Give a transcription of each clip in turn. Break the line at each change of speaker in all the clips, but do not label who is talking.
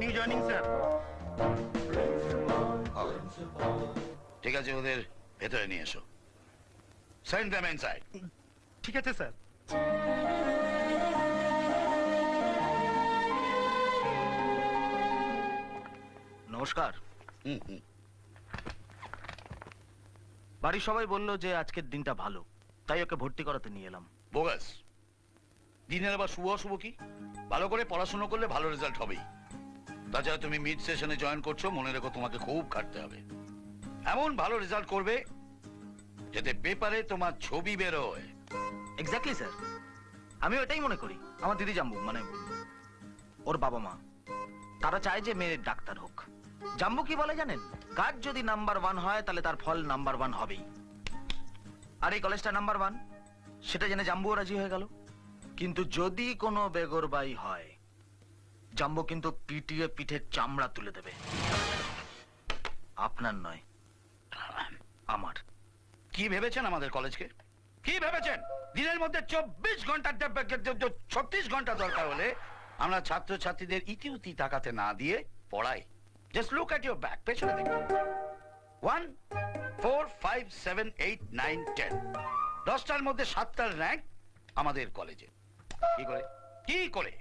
New joining sir
ঠিক আছে ওদের ভেতরে নিয়ে এসো। সেন্ড দ্যাম ইনসাইড
ঠিক আছে স্যার
নমস্কার।
হুম হুম।
বাড়ির সবাই বলল যে আজকের দিনটা ভালো। তাই ওকে ভর্তি করাতে নিয়ে এলাম।
বোগাস দিনের আবার শুভ অশুভ কি? ভালো করে পড়াশোনা করলে ভালো রেজাল্ট হবেই। তাছাড়া তুমি মিড সেশনে জয়েন করছ, মনে রেখো তোমাকে খুব খাটতে হবে। এমন ভালো রেজাল্ট করবে যাতে পেপারে তোমার ছবি বেরোয়।
এক্স্যাক্টলি স্যার আমি ওটাই মনে করি। আমার দিদি জাম্বু মানে ওর বাবা মা। তারা চায় যে মেয়ের ডাক্তার হোক। জাম্বু কি বলে জানেন? কাজ যদি নাম্বার ওয়ান হয়, তাহলে তার ফল নাম্বার ওয়ান হবেই। আর এই কলেজটা নাম্বার ওয়ান সেটা জেনে জাম্বুও রাজি হয়ে গেল। কিন্তু যদি কোনো বেগরবাই হয় জাম্বু কিন্তু পিটিয়ে পিঠের চামড়া তুলে দেবে। আপনার নয়, আমার।
কি ভেবেছেন আমাদের কলেজকে? কি ভেবেছেন? দিনের মধ্যে চব্বিশ ঘণ্টা ছত্রিশ ঘণ্টা দরকার হলে আমরা ছাত্র ছাত্রীদের ইতিউতি তাকাতে না দিয়ে পড়াই। Just look at your back পেছনে দেখুন। One four five seven eight nine ten দশটার মধ্যে সাতটার র্যাঙ্ক আমাদের কলেজে। কি করে? কি করে?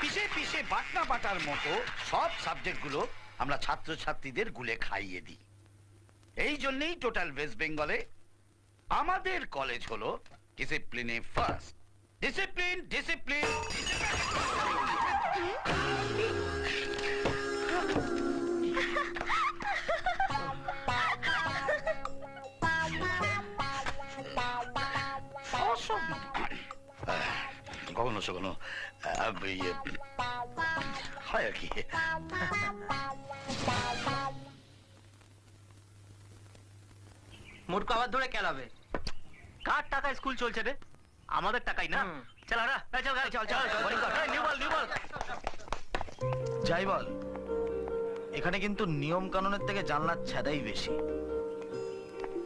পিছে পিছে বাটনা বাটার মতো সব সাবজেক্টগুলো আমরা ছাত্র ছাত্রীদের গুলে খাইয়ে দিই। এই জন্যই টোটাল ওয়েস্ট বেঙ্গলে আমাদের কলেজ হলো ডিসিপ্লিনে ফার্স্ট। Discipline discipline. কখনো ইয়ে, হয় আর কি।
মূর্খ আবার ধরে কেলাবে। কার টাকায় স্কুল চলছে রে? আমাদের টাকাই না? চল হারা চল গাড়ি, চল চল বোলিং কর। New ball new ball.
যাই বল এখানে কিন্তু নিয়ম কানুনের থেকে জানলার ছাদাই বেশি।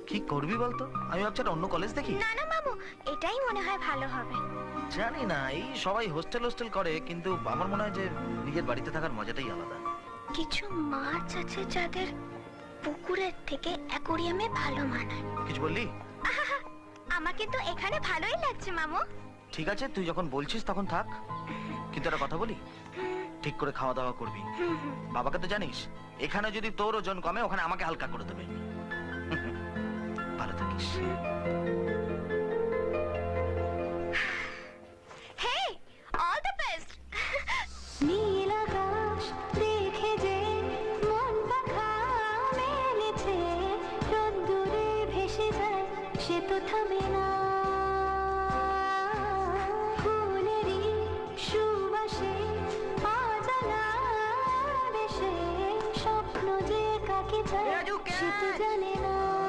কি করবি বলতো? আমি ভাবছি অন্য কলেজ দেখি।
না না মামু এটাই মনে হয় ভালো হবে।
জানি না এই সবাই হোস্টেল হোস্টেল করে কিন্তু আমার মনে হয় যে নিজের বাড়িতে থাকার মজাটাই আলাদা।
কিছু মাছ আছে যাদের পুকুরের থেকে অ্যাকোরিয়ামে ভালো মানায়।
কিছু বললি?
আমার কিন্তু এখানে ভালোই লাগছে মামু।
ঠিক আছে তুই যখন বলছিস তখন থাক। কিন্তু একটা কথা বলি ঠিক করে খাওয়া দাওয়া করবি। বাবাকে তো জানিস এখানে যদি তোর ওজন কমে ওখানে আমাকে হালকা করে দেবে। ভালো থাকিস।
স্বপ্ন যে কাকে চায় সে তো জানে না।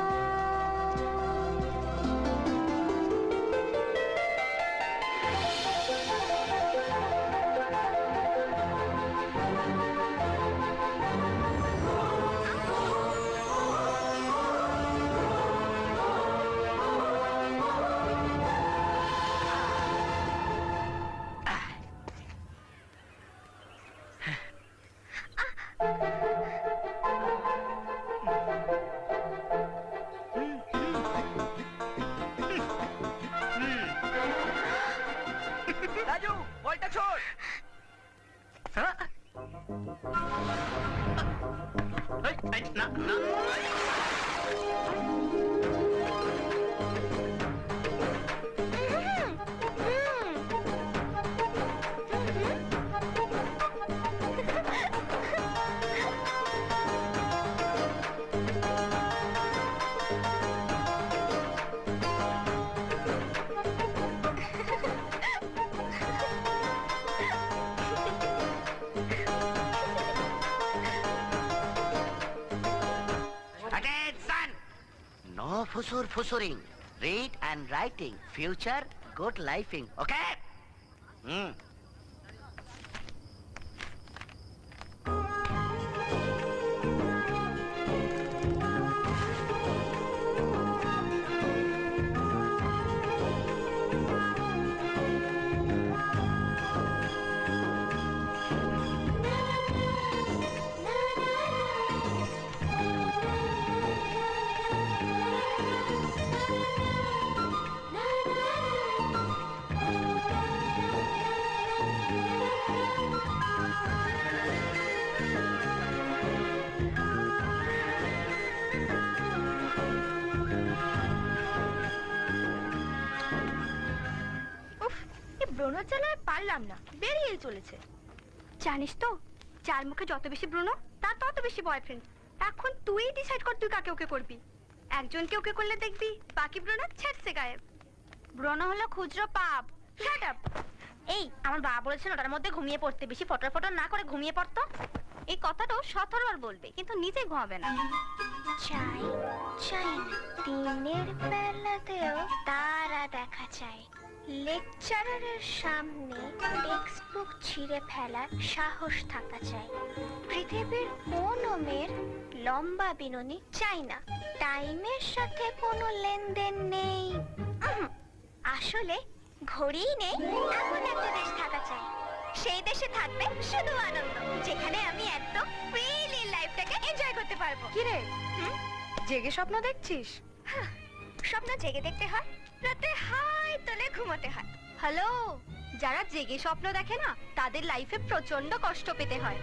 Fusur fusuring. Read and writing. Future good lifing. Okay? Hmm.
ব্রণর জ্বালায় পারলাম না বেরিয়েই চলেছে। জানিস তো যার মুখে যত বেশি ব্রণ তার তত বেশি বয়ফ্রেন্ড এখন তুই ডিসাইড কর তুই কাকে ওকে করবি। একজনকে ওকে করলে দেখবি বাকি ব্রণ ছেড়ছে গায়েব। ব্রণ হলো খুচরো পাপ। শাট আপ এই আমার বাবা বলেছিল ওটার মধ্যে ঘুমিয়ে পড়তে বেশি ফটো ফটো না করে ঘুমিয়ে পড়তো। এই কথাটাও সতেরোবার বলবে কিন্তু নিজে ঘুমাবে না। চাই চাই দিনের বেলাতেও তারা দেখা চাই লেকচারারের সামনে টেক্সট বুক ছিঁড়ে ফেলার সাহস থাকা চাই। পৃথিবীর কোনো মেয়ের লম্বা বিননি চাই না। টাইমের সাথে কোনো লেনদেন নেই। আসলে ঘড়িই নেই এমন একটা দেশ থাকা চাই। সেই দেশে থাকবে শুধু আনন্দ যেখানে আমি একদম ফ্রিলি লাইফটাকে এনজয় করতে পারব। কি রে জেগে স্বপ্ন দেখছিস? স্বপ্ন জেগে দেখতে হয়। রাতে হাই তোলে ঘুমোতে হয়। হ্যালো যারা জেগে স্বপ্ন দেখে না, তাদের লাইফে প্রচণ্ড কষ্ট পেতে হয়।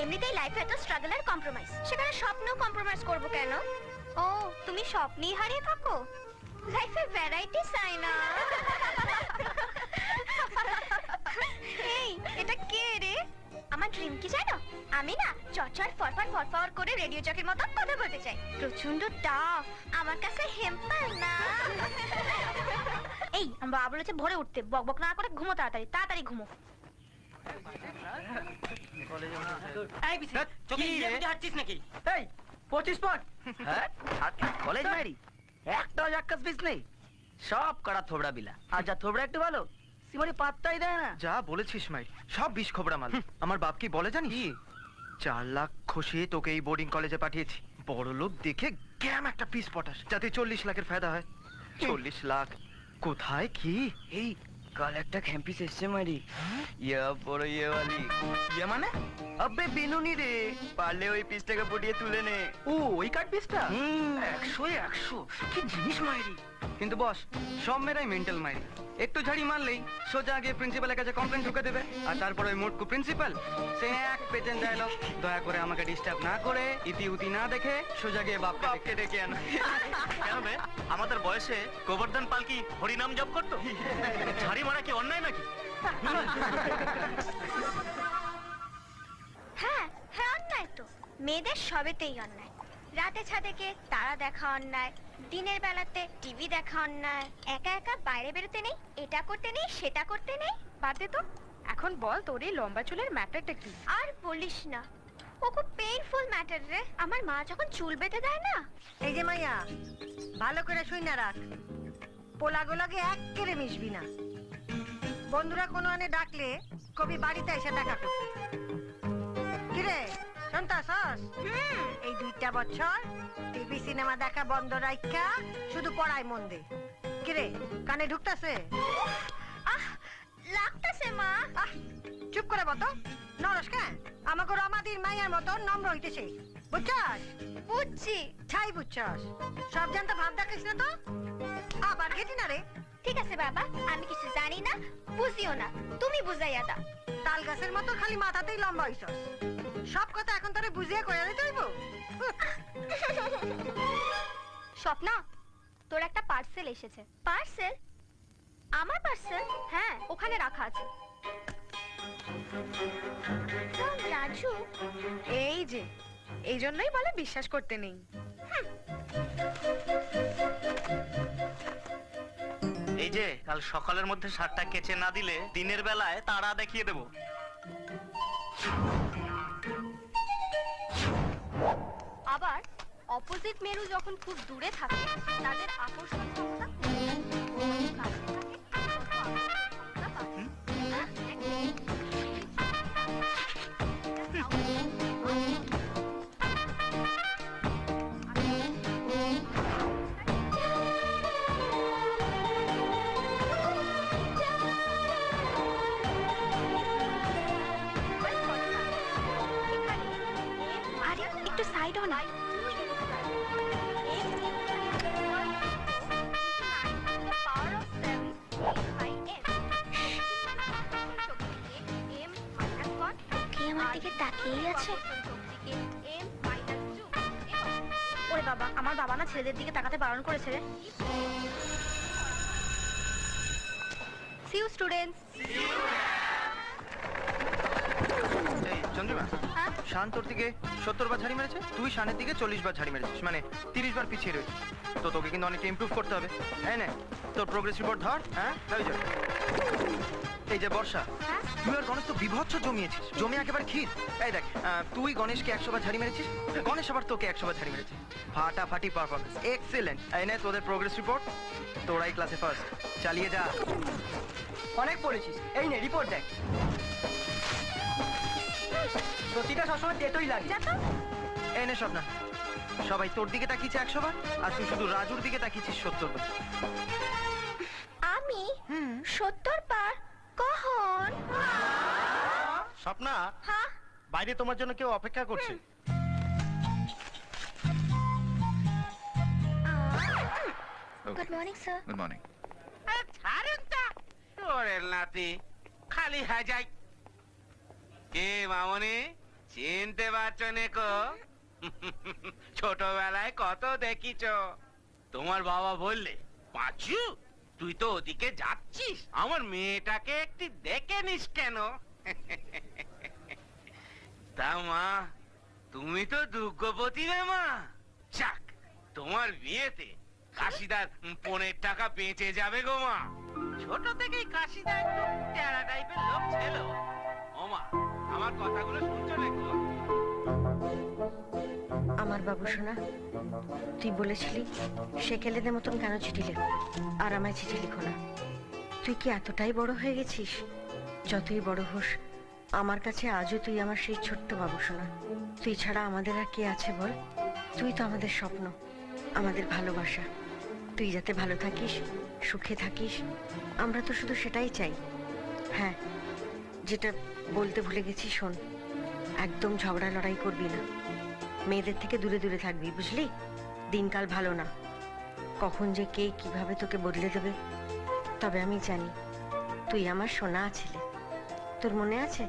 এমনিতেই লাইফে এত স্ট্রাগল আর কম্প্রোমাইজ সেখানে স্বপ্ন কম্প্রোমাইজ করব কেন? ও, তুমি স্বপ্নেই হারিয়ে থাকো। লাইফে ভ্যারাইটি চাই না এই, এটা কে রে? আমার ড্রিম কি জানো? আমি না চচর ফরফর ফরফর করে রেডিও চকের মতো কথা বলতে চাই। প্রচণ্ড টাফ আমার কাছে হেম্পার না। এই আমার বাবা বলেছে ভোরে উঠতে। বকবক না করে ঘুমো তাড়াতাড়ি তাড়াতাড়ি ঘুমো।
এই পঁচিশ পট হ্যাঁ কলেজ মারি। একটাও জাক্কাস পিস নেই। সব কড়া থোবড়া বিলা। আর যা থোবড়া একটু ভালো। সিমারি পাত্তাই দেয় না।
যা বলেছিস মাই সব বিষ খবরা মাল আমার বাপ কি বলে জানিস? চার লাখ খসিয়ে তোকে এই বোর্ডিং কলেজে পাঠিয়েছি। বড় লোক দেখে গ্যাম একটা পিস পটাস যাতে চল্লিশ লাখের ফায়দা হয়। চল্লিশ লাখ কোথায় কি?
এই কাল একটা ক্যাম্পিস এসছে মারি। ইয়া বড় ইয়ে वाली ইয়ে মানে? আবে বিনুনি রে। পারলে ওই পিসটাকে পটিয়ে তুলে নে।
ও ওই কাঠ পিসটা?
হুম।
একশো একশো। কি জিনিস মাইরি। কিন্তু বস সব মেয়েরাই মেন্টাল মাইরি। একটু ঝাড়ি মারলেই সোজা আগে প্রিন্সিপালের কাছে কমপ্লেন ঢুকে দেবে। আর তারপর ওই মোটকু প্রিন্সিপাল সে এক পেটেন্ট ডায়লগ দয়া করে আমাকে ডিস্টার্ব না করে ইতি উতি না দেখে সোজা গিয়ে বাপকে
বাপকে ডেকে আনো।
কেন আমাদের বয়সে গোবর্ধন পাল কি হরিনাম জপ করতো? ঝাড়ি মারা কি অন্যায় নাকি?
হ্যাঁ হ্যাঁ অন্যায় তো। মেয়েদের সবেতেই অন্যায়। রাতে ছাদেকে তারা দেখা অন্যায় দিনের বেলাতে টিভি দেখা অন্যায়। একা একা বাইরে বেরোতে নেই এটা করতে নেই সেটা করতে নেই। বাদে তো। এখন বল তোর এই লম্বা চুলের ম্যাটারটা কি? আর বলিস না। ও খুব পেইনফুল ম্যাটার রে। আমার মা যখন চুল বেঁধে দেয় না?
এই যে মাইয়া ভালো করে শুই না রাখ। পোলাগুলাকে এক কেড়ে মিশবি না। বন্ধুরা কোনো আনে ডাকলে কবি বাড়িতে এসে দেখা করতে। কিরে সস? এই দুইটা বছর টিভি সিনেমা দেখা বন্ধ রাখা শুধু পড়ায় মন দে। কিরে কানে ঢুকতাছে?
আহ লাগতাছে মা।
আহ চুপ করে বতো। নরস কেন আমাকে রমাদির মাইয়ার মতো নম্র হইতেছে। বুঝছস?
বুঝছি।
ছাই বুঝছস। সব জানতে ভাব দেখিস না তো? আবার গেটি না রে।
ঠিক আছে বাবা আমি কিছু জানি না বুঝিও না তুমি বুঝাইয়া দাও।
তাল গাছের মতো খালি মাথাতেই লম্বা হইছস। সব কথা এখন তোরে বুঝিয়ে কইয়া দিতে হইব?
স্বপ্না তোর একটা পার্সেল এসেছে। পার্সেল? আমার পার্সেল? হ্যাঁ ওখানে রাখা আছে। রাজু?
এই যে এই জন্যই বলে বিশ্বাস করতে নেই।
এই যে, কাল সকালের মধ্যে শার্টটা কেচে না দিলে দিনের বেলায় তারা দেখিয়ে দেব।
আবার অপোজিট মেরু যখন খুব দূরে থাকে, তাদের আকর্ষণ ক্ষমতা আছে? ওরে বাবা আমার বাবা না ছেলেদের দিকে তাকাতে বারণ করেছে রে। সি ইউ স্টুডেন্টস
এই চন্দ্রিমা
হ্যাঁ?
শান তোর দিকে সত্তর বার ঝাড়ি মেরেছে? তুই শানের দিকে চল্লিশ বার ঝাড়ি মেরেছিস মানে তিরিশ বার পিছিয়ে রয়েছিস। তো তোকে কিন্তু অনেকটা ইমপ্রুভ করতে হবে। হ্যাঁ না তোর প্রোগ্রেস রিপোর্ট ধর হ্যাঁ। এই যে বর্ষা
হ্যাঁ?
তুই আর গণেশ তো বিভৎস জমিয়েছিস। জমি একেবারে ক্ষীর। এই দেখ তুই গণেশকে একশো বার ঝাড়ি মেরেছিস? গণেশ আবার তোকে একশো বার ঝাড়ি মেরেছে। ফাটাফাটি পারফরমেন্স এক্সিলেন্ট এই নে তোদের প্রোগ্রেস রিপোর্ট তোরাই ক্লাসে ফার্স্ট চালিয়ে যা।
অনেক পড়েছিস। এই নে রিপোর্ট দেখ। প্রতিটা সবসময় তেতই লাগে।
যা
এই নে স্বপ্না। সবাই তোর দিকে তাকিয়েছে একশো বার আর তুই শুধু রাজুর দিকে তাকিয়েছিস সত্তর বার।
আমি সত্তর বার কখন?
স্বপ্না
হ্যাঁ?
বাইরে তোমার জন্য কেউ অপেক্ষা করছে।
Good morning sir
good morning
ছাড়ুন তা। ওরের নাতি খালি হাজাই কে মামনি? চিনতে পারছ নেকো ছোটবেলায় কত দেখিছ? তোমার বাবা বললে পাঁচু তুই তো ওদিকে যাচ্ছিস। আমার মেয়েটাকে একটি দেখে নিস কেন? তা মা, তুমি তো দুর্গপতি রে মা। যাক, তোমার বিয়েতে কাশিদার পনেরো টাকা বেঁচে যাবে গো মা। ছোট থেকেই কাশিদা একটু টাইপের লোক ছিল। ও মা, আমার কথাগুলো শুনছো নাকি?
আমার বাবু সোনা, তুই বলেছিলি, সে সেকেলেদের মতন কেন চিঠি লেখো? আর আমায় চিঠি লিখো না। তুই কি এতটাই বড় হয়ে গেছিস? যতই বড় হোস, আমার কাছে আজও তুই আমার সেই ছোট্ট বাবু সোনা। তুই ছাড়া আমাদের আর কে আছে বল? তুই তো আমাদের স্বপ্ন, আমাদের ভালোবাসা। তুই যাতে ভালো থাকিস, সুখে থাকিস, আমরা তো শুধু সেটাই চাই। হ্যাঁ যেটা বলতে ভুলে গেছি শোন, একদম ঝগড়া লড়াই করবি না। মেয়েদের থেকে দূরে দূরে থাকবি, বুঝলি? দিনকাল ভালো না। কখন যে কে কীভাবে তোকে বদলে দেবে, তবে আমি জানি। তুই আমার সোনা ছিলে। তোর মনে আছে?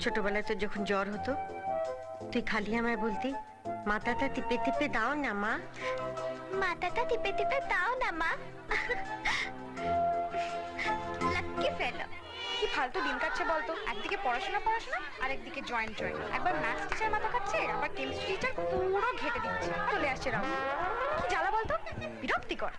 ছোটবেলায় তোর যখন জ্বর হতো, তুই খালি আমায় বলতি, মাথাটা টিপে টিপে দাও না, মা।
মাথাটা টিপে টিপে দাও না, মা। লাকি ফেলো।
কি ফালতু দিন কাটছে বলতো? একদিকে পড়াশোনা পড়াশোনা আর একদিকে জয়েন্ট জয়েন্ট একবার ম্যাথস টিচার মাথা খাচ্ছে আবার কেমিস্ট্রি টিচার পুরো ঘেটে দিচ্ছে। চলে আসছে রাহুল। কি জ্বালা বলতো? বিরক্তিকর।